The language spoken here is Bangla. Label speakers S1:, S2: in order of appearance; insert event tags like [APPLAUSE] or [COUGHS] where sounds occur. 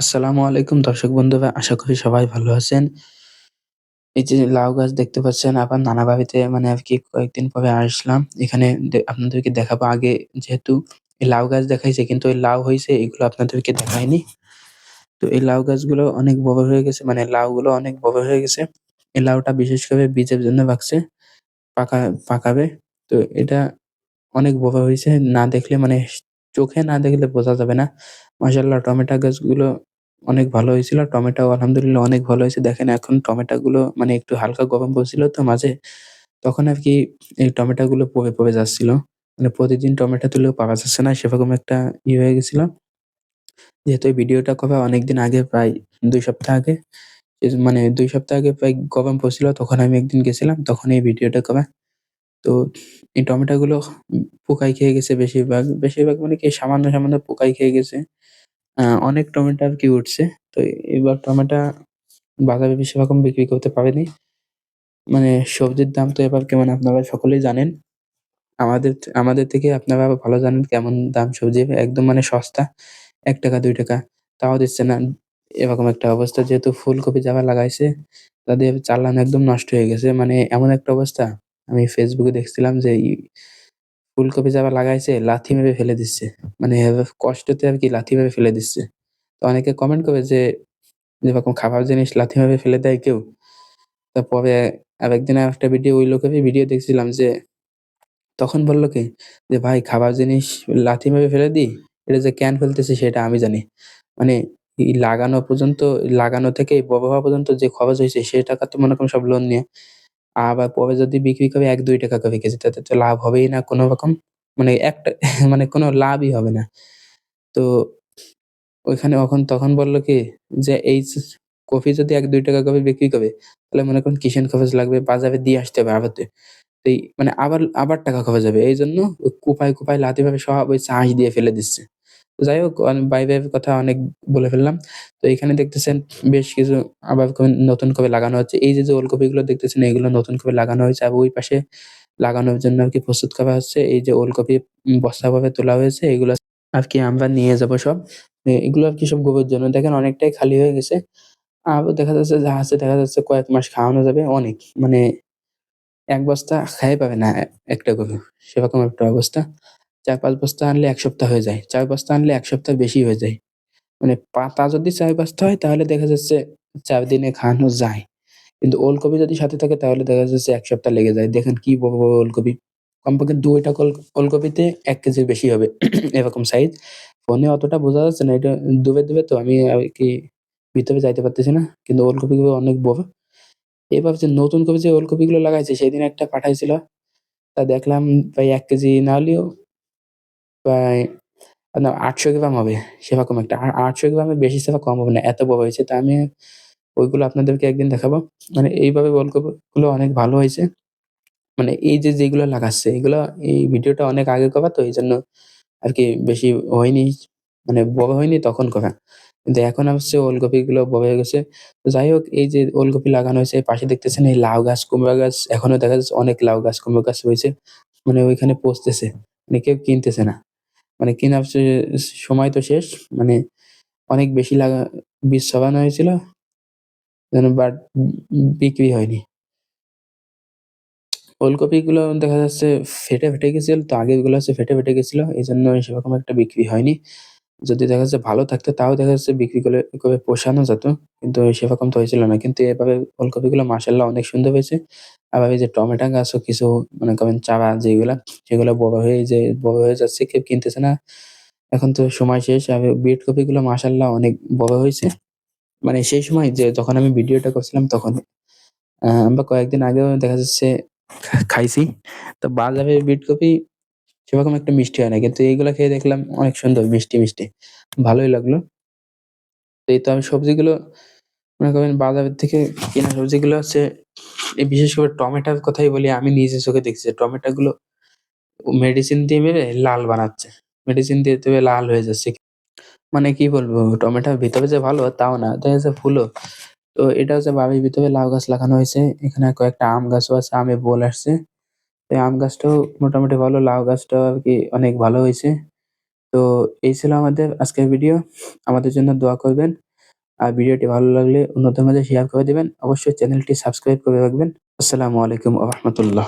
S1: আসসালামু আলাইকুম, দর্শক বন্ধুরা আশা করি সবাই ভালো আছেন। এই যে লাউ গাছ দেখতে পাচ্ছেন, আবার নানা মানে আর কি কয়েকদিন পরে আসলাম। এখানে আপনাদেরকে দেখাবো আগে যেহেতু এই লাউ গাছ দেখাইছে, কিন্তু এই লাউ হয়েছে এগুলো আপনাদেরকে দেখায়নি তো এই লাউ গাছগুলো অনেক বড় হয়ে গেছে মানে লাউগুলো অনেক বড় হয়ে গেছে। এই লাউটা বিশেষ করে বীজের জন্য রাখছে, পাকা, পাকাবে। তো এটা অনেক বড় হয়েছে না দেখলে মানে চোখে না দেখলে বোঝা যাবে না। মাশাআল্লাহ, টমেটো গাছগুলো অনেক ভালো হয়েছিল। টমেটো আলহামদুলিল্লাহ অনেক ভালো হয়েছে। দেখেন এখন টমেটো গুলো মানে একটু হালকা গরম পড়ছিল তো মাঝে, তখন আর কি এই টমেটো গুলো পড়ে, পড়ে যাচ্ছিল। মানে প্রতিদিন টমেটো তুলেও পাওয়া যাচ্ছে না সেরকম একটা ইয়ে হয়ে গেছিল। যেহেতু এই ভিডিওটা করা অনেকদিন আগে প্রায় দুই সপ্তাহ আগে। মানে দুই সপ্তাহ আগে প্রায় গরম পড়ছিল তখন আমি একদিন গেছিলাম তখন এই ভিডিওটা করা। তো এই টমেটো গুলো উম পোকায় খেয়ে গেছে বেশিরভাগ। বেশিরভাগ মানে কি সামান্য, সামান্য পোকায় খেয়ে গেছে। আ অনেক টমেটো আরকি উঠছে। তো এবার টমেটো বাজারে সেরকম বিক্রি করতে পারেনি। মানে সবজির দাম তো এবার কেমন আপনারা সকলেই জানেন। আমাদের আমাদের থেকে আপনারা ভালো জানেন কেমন দাম সবজির। একদম মানে সস্তা। ৳১ ৳২ তাও দিচ্ছে না। এরকম একটা অবস্থা যেহেতু ফুলকপি যারা লাগাইছে, তাদের চালান একদম নষ্ট হয়ে গেছে। মানে এমন একটা অবস্থা আমি এ দেখছিলাম যে ফুলকপি যারা লাগাইছে লাথি মেরে ফেলে দিচ্ছে। মানে কষ্টতে আর কি লাথি মেরে ফেলে দিচ্ছে। তো অনেকে কমেন্ট করে যে এরকম খাবার জিনিস লাথি মেরে ফেলে দেয় কেউ? তারপরে আরেকদিন আরেকটা ভিডিও ওই লোকেরই ভিডিও দেখছিলাম যে তখন বলল কি যে, "ভাই খাবার জিনিস লাথি মেরে ফেলে দিই? এটা যে ক্যান ফেলতেছি সেটা আমি জানি।" মানে লাগানো পর্যন্ত লাগানো থেকে বড় হওয়া পর্যন্ত যে খরচ হয়েছে সে টাকা তো মনে করেন সব লোন নিয়ে। আবার পরে যদি বিক্রি করে ৳১-৳২ করে কেজি তাতে তো লাভ হবেই না কোন রকম। মানে একটা [LAUGHS] মানে কোনো লাভই হবে না। তো ওইখানে অখন তখন বলল কি যে এই কফি যদি ৳১-৳২ করে বিক্রি করে তাহলে মনে করেন কিষান খরচ লাগবে, বাজারে দিয়ে আসতে হবে। এই মানে আবার, আবার টাকা খরচ হবে। এই জন্য কুপায়, কুপায় মেরে সব ওই চাষ দিয়ে ফেলে দিচ্ছে। যাই হোক অন বাই-বাই কথা অনেক বলে ফেললাম। তো এখানে দেখতেছেন বেশ কিছু আবার নতুন করে লাগানো হচ্ছে। এই যে, যে ওলকপিগুলো দেখতেছেন এগুলো নতুন করে লাগানো হয়েছে। আর ওই পাশে লাগানোর জন্য আর কি প্রস্তুত করা হচ্ছে। এই যে ওলকপি বস্তাভাবে তোলা হয়েছে এগুলো আর কি আমরা নিয়ে যাব সব। এগুলো আর কি সব গরুর জন্য। দেখেন অনেকটাই খালি হয়ে গেছে। আরও দেখা যাচ্ছে যা আছে দেখা যাচ্ছে কয়েক মাস খাওয়ানো যাবে অনেক। মানে এক বস্তা খাই পাবে না একটা গরু। সেরকম একটা অবস্থা। ৪-৫ বস্তা আনলে এক সপ্তাহ হয়ে যায়। চার বস্তা আনলে এক সপ্তাহ বেশি হয়ে যায়। মানে পাতা যদি চার বস্তা হয় তাহলে দেখা যাচ্ছে চার দিনে খাওয়ানো যায়। কিন্তু ওলকপি যদি সাথে থাকে তাহলে দেখা যাচ্ছে এক সপ্তাহ লেগে যায়। দেখেন কি বড়, ওলকপি। কমপক্ষে ২ টা কল ওলকপিতে এক কেজির বেশি হবে। [COUGHS] এরকম সাইজ। ফোনে অতটা বোঝা যাচ্ছে না। এটা ডুবে দূরে তো আমি আর কি ভিতরে যাইতে পারতেছি না। কিন্তু ওলকপিগুলো অনেক বড়। এবার যে নতুন কপি যে ওলকপিগুলো লাগাইছে সেদিন একটা পাঠাইছিল। তা দেখলাম প্রায় এক কেজি না হলেও প্রায় না ৮০০ গ্রাম হবে সেরকম একটা। আ ৮০০ গ্রামের বেশি ছাড়া কম হবে না। এত বড় হয়েছে। তা আমি ওইগুলো আপনাদেরকে একদিন দেখাবো। মানে এইভাবে ওলকপিগুলো অনেক ভালো হয়েছে। মানে এই যে যেগুলো লাগাচ্ছে এগুলো এই ভিডিওটা অনেক আগে করা তো এই এইজন্য আরকি বেশি হয়নি। মানে বড় হয়নি তখন করা। কিন্তু এখন হচ্ছে ওলকপিগুলো বড় হয়ে গেছে। যাই হোক এই যে ওলকপি লাগানো হয়েছে পাশে দেখতেছেন এই লাউ গাছ, কুমড়া গাছ এখনও দেখা যাচ্ছে অনেক লাউ গাছ, কুমড়ো গাছ রয়েছে। মানে ওইখানে পচতেছে। মানে কেউ কিনতেছে না। মানে কেনার সময় তো শেষ। মানে অনেক বেশি লাগা বীজ ছড়ানো হয়েছিল। বাট বিক্রি হয়নি। ওলকপিগুলো দেখা যাচ্ছে ফেটে, ফেটে গেছিল তো আগেরগুলো হচ্ছে ফেটে, ফেটে গেছিল। এই জন্য সেরকম একটা বিক্রি হয়নি। যদি দেখা যাচ্ছে ভালো থাকতো, তাও দেখা যাচ্ছে বিক্রি করে করে পোষানো যেত। কিন্তু সেরকম তো হয়েছিল না। কিন্তু এভাবে ওলকপিগুলো মাশাআল্লাহ অনেক সুন্দর হয়েছে। আবার এই যে টমেটো গাছও কিছু, মনে করেন চারা যেগুলা, সেগুলো বড় হয়ে যে, বড় হয়ে যাচ্ছে, কেউ কিনতেছে না। এখন তো সময় শেষ। আর বিট কপিগুলো মাশাআল্লাহ অনেক বড় হয়েছে। মানে সেই সময় যে, যখন আমি ভিডিওটা করছিলাম তখন। আমরা কয়েকদিন আগেও দেখা যাচ্ছে খাইছি। তো বাজারে বিট কপি সেরকম একটা মিষ্টি হয় না। কিন্তু এইগুলো খেয়ে দেখলাম অনেক সুন্দর মিষ্টি, মিষ্টি। ভালোই লাগল। তো এই তো আমি সবজিগুলো মনে করেন বাজারের থেকে কেনা সবজিগুলো হচ্ছে এই বিশেষ করে টমেটোর কথাই বলি আমি নিজে চোখে দেখছি টমেটোগুলো মেডিসিন দিয়ে মেরে লাল বানাচ্ছে। মেডিসিন দিয়ে দেবে লাল হয়ে যাচ্ছে। মানে কি বলব টমেটোর ভিতরে যে ভালো তাও না। দেখা যাচ্ছে ফুলও। তো এটা হচ্ছে বাড়ির ভিতরে লাউ গাছ লাগানো হয়েছে। এখানে কয়েকটা আম গাছও আছে। আমে বোল আসছে। এই আম গাছটাও মোটামুটি ভালো। লাউ গাছটাও আর কি অনেক ভালো হয়েছে। তো এই ছিল আমাদের আজকের ভিডিও। আমাদের জন্য দোয়া করবেন। আর ভিডিওটি ভালো লাগলে অন্যদের মাঝে শেয়ার করে দেবেন অবশ্যই চ্যানেলটি সাবস্ক্রাইব করে রাখবেন। আসসালামু আলাইকুম রাহমাতুল্লাহ।